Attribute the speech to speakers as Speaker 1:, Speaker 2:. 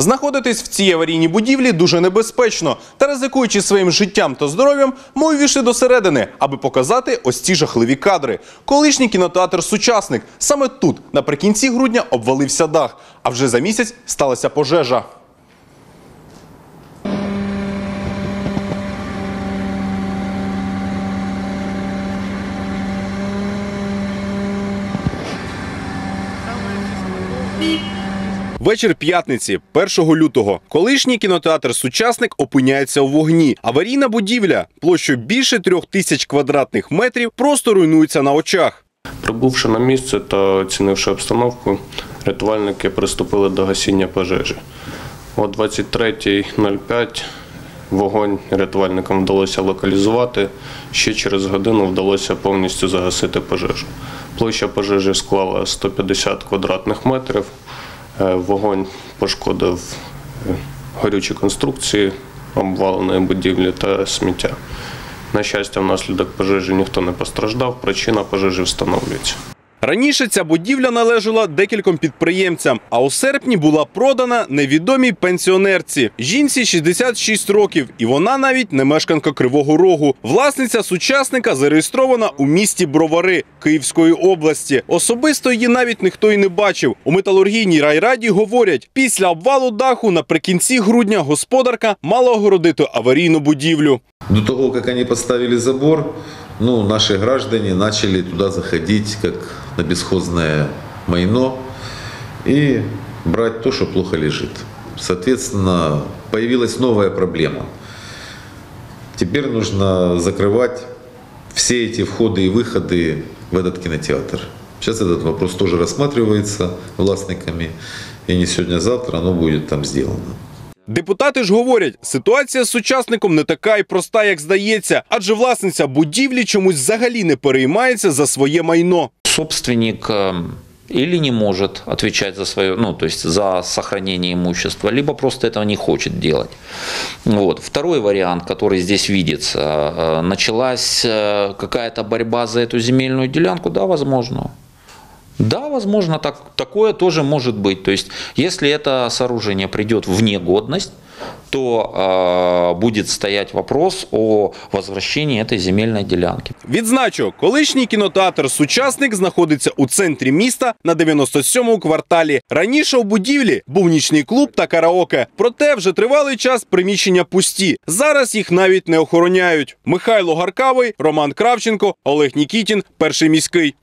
Speaker 1: Знаходитись в цій аварійній будівлі дуже небезпечно та ризикуючи своїм життям та здоров'ям, ми увійшли до середини, аби показати ось ці жахливі кадри. Колишній кінотеатр Сучасник саме тут наприкінці грудня обвалився дах, а вже за місяць сталася пожежа. Вечір п'ятниці, 1 лютого, колишній кінотеатр Сучасник опиняється у вогні. Аварійна будівля площею більше трьох тисяч квадратних метрів просто руйнується на очах.
Speaker 2: Прибувши на місце та оцінивши обстановку, рятувальники приступили до гасіння пожежі. О 23.05 вогонь рятувальникам вдалося локалізувати. Ще через годину вдалося повністю загасити пожежу. Площа пожежі склала 150 квадратних метрів. Е, Вогонь пошкодив е, горючі конструкції обваленої будівлі та сміття. На щастя, внаслідок пожежі ніхто не постраждав. Причина пожежі встановлюється.
Speaker 1: Раніше ця будівля належала декільком підприємцям, а у серпні була продана невідомій пенсіонерці. Жінці 66 років, і вона навіть не мешканка Кривого Рогу. Власниця сучасника зареєстрована у місті Бровари Київської області. Особисто її навіть ніхто й не бачив. У металургійній райраді говорять, після обвалу даху наприкінці грудня господарка мала огородити аварійну будівлю.
Speaker 3: До того, как они поставили забор, ну, наши граждане начали туда заходить, как на бесхозное майно, и брать то, что плохо лежит. Соответственно, появилась новая проблема. Теперь нужно закрывать все эти входы и выходы в этот кинотеатр. Сейчас этот вопрос тоже рассматривается властниками, и не сегодня-завтра оно будет там сделано.
Speaker 1: Депутати ж говорять, ситуація з сучасником не така й проста, як здається, адже власниця будівлі чомусь взагалі не переймається за своє майно.
Speaker 4: собственник э, или не может отвечать за свое, ну, то есть за сохранение имущества, либо просто этого не хочет делать. Вот. Второй вариант, который здесь видится, э, началась э, какая-то борьба за эту земельную делянку, да, возможно. Да, возможно, так, такое тоже может быть. То есть, если это сооружение придет в негодность, то э, будет стоять вопрос о возвращении этой земельной делянки.
Speaker 1: Відзначу, колишній кінотеатр Сучасник знаходиться у центрі міста на 97-му кварталі. Раніше у будівлі був нічний клуб та караоке. Проте вже тривалий час приміщення пусті. Зараз їх навіть не охороняють. Михайло Гаркавий, Роман Кравченко, Олег Нікітін, перший міський.